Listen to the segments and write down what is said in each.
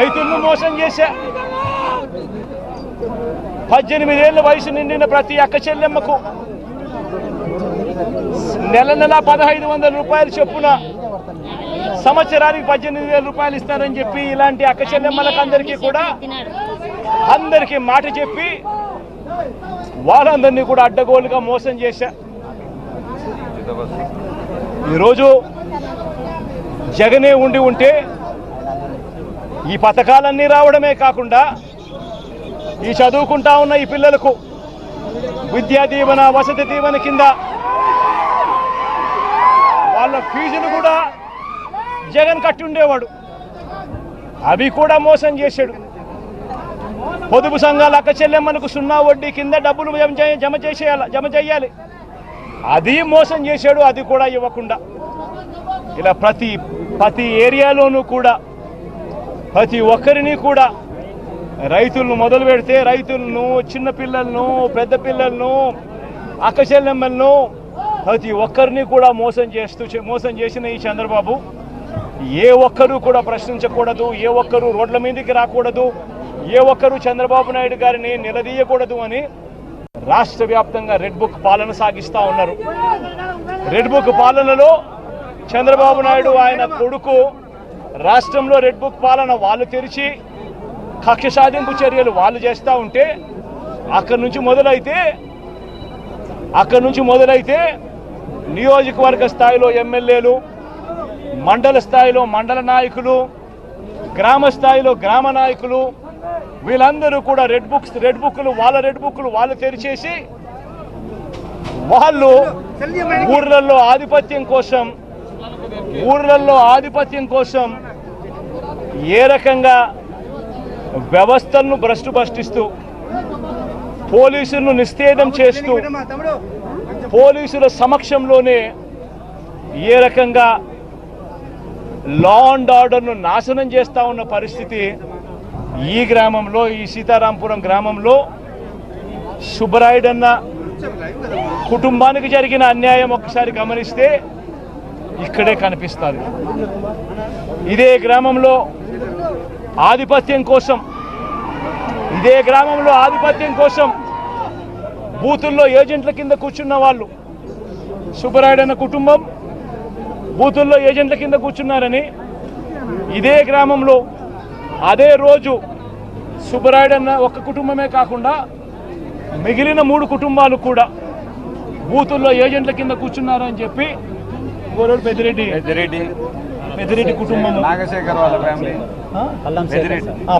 రైతులను మోసం చేశా. పద్దెనిమిదేళ్ళ వయసు నిండిన ప్రతి అక్క చెల్లెమ్మకు నెల నెల పదహైదు వందల రూపాయలు చొప్పున సంవత్సరానికి పద్దెనిమిది వేల రూపాయలు ఇస్తారని చెప్పి ఇలాంటి అక్క చెల్లెమ్మలకు అందరికీ కూడా అందరికీ మాట చెప్పి వాళ్ళందరినీ కూడా అడ్డగోలుగా మోసం చేశా. ఈరోజు జగనే ఉండి ఉంటే ఈ పథకాలన్నీ రావడమే కాకుండా ఈ చదువుకుంటా ఉన్న ఈ పిల్లలకు విద్యా దీవెన వసతి దీవెన కింద వాళ్ళ ఫీజులు కూడా జగన్ కట్టి ఉండేవాడు అవి కూడా మోసం చేశాడు. పొదుపు సంఘాల అక్క చెల్లెమ్మలకు సున్నా వడ్డీ కింద డబ్బులు జమ జమ చేసేయాలి జమ చేయాలి. అది మోసం చేశాడు అది కూడా ఇవ్వకుండా. ఇలా ప్రతి ప్రతి ఏరియాలోనూ కూడా ప్రతి ఒక్కరిని కూడా రైతులను మొదలు పెడితే రైతులను చిన్నపిల్లలను పెద్ద పిల్లలను అక్క ప్రతి ఒక్కరిని కూడా మోసం చేస్తూ మోసం చేసిన ఈ చంద్రబాబు ఏ ఒక్కరూ కూడా ప్రశ్నించకూడదు ఏ ఒక్కరూ రోడ్ల మీదకి రాకూడదు ఏ ఒక్కరూ చంద్రబాబు నాయుడు గారిని నిలదీయకూడదు అని రాష్ట్ర వ్యాప్తంగా రెడ్ బుక్ పాలన సాగిస్తూ ఉన్నారు. రెడ్ బుక్ పాలనలో చంద్రబాబు నాయుడు ఆయన కొడుకు రాష్ట్రంలో రెడ్ బుక్ పాలన వాళ్ళు తెరిచి కక్ష సాధింపు చర్యలు వాళ్ళు చేస్తూ ఉంటే అక్కడి నుంచి మొదలైతే అక్కడి నుంచి మొదలైతే నియోజకవర్గ స్థాయిలో ఎమ్మెల్యేలు మండల స్థాయిలో మండల నాయకులు గ్రామ స్థాయిలో గ్రామ నాయకులు వీళ్ళందరూ కూడా రెడ్ బుక్స్ రెడ్ బుక్లు వాళ్ళ రెడ్ బుక్లు వాళ్ళు తెరిచేసి వాళ్ళు ఊర్లలో ఆధిపత్యం కోసం ఊర్లలో ఆధిపత్యం కోసం ఏ రకంగా వ్యవస్థలను భ్రష్టు భ్రష్టిస్తూ పోలీసులను నిస్తేదం చేస్తూ పోలీసుల సమక్షంలోనే ఏ రకంగా లా అండ్ ఆర్డర్ను నాశనం చేస్తా ఉన్న పరిస్థితి ఈ గ్రామంలో ఈ సీతారాంపురం గ్రామంలో సుబ్బరాయుడన్న కుటుంబానికి జరిగిన అన్యాయం ఒకసారి గమనిస్తే ఇక్కడే కనిపిస్తుంది. ఇదే గ్రామంలో ఆధిపత్యం కోసం ఇదే గ్రామంలో ఆధిపత్యం కోసం బూతుల్లో ఏజెంట్ల కింద కూర్చున్న వాళ్ళు సుబ్బరాయుడన్న కుటుంబం బూతుల్లో ఏజెంట్ల కింద కూర్చున్నారని ఇదే గ్రామంలో అదే రోజు సుబ్బరాయుడన్న ఒక్క కుటుంబమే కాకుండా మిగిలిన మూడు కుటుంబాలు కూడా బూతుల్లో ఏజెంట్ల కింద కూర్చున్నారని చెప్పి గోరోడు పెద్దిరెడ్డి. పెద్దిరెడ్డి. పెద్దిరెడ్డి కుటుంబం. నాగశేఖర్ వాళ్ళ ఫ్యామిలీ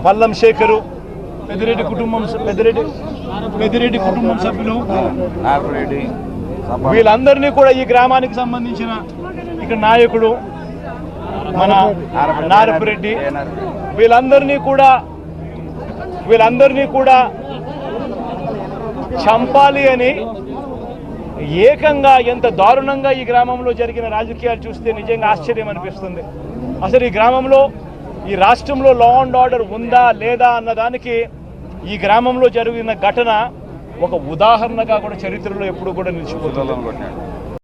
పల్లం శేఖరు పెద్దిరెడ్డి కుటుంబం పెద్దిరెడ్డి పెద్దిరెడ్డి కుటుంబం సభ్యులు. నాగరెడ్డి. వీళ్ళందరినీ కూడా ఈ గ్రామానికి సంబంధించిన ఇక్కడ నాయకుడు మన నారపురెడ్డి. వీళ్ళందరినీ కూడా వీళ్ళందరినీ కూడా చంపాలి అని ఏకంగా ఎంత దారుణంగా ఈ గ్రామంలో జరిగిన రాజకీయాలు చూస్తే నిజంగా ఆశ్చర్యం అనిపిస్తుంది. అసలు ఈ గ్రామంలో ఈ రాష్ట్రంలో లా అండ్ ఆర్డర్ ఉందా లేదా అన్నదానికి ఈ గ్రామంలో జరిగిన ఘటన ఒక ఉదాహరణగా కూడా చరిత్రలో ఎప్పుడు కూడా నిలిచిపోతుంది.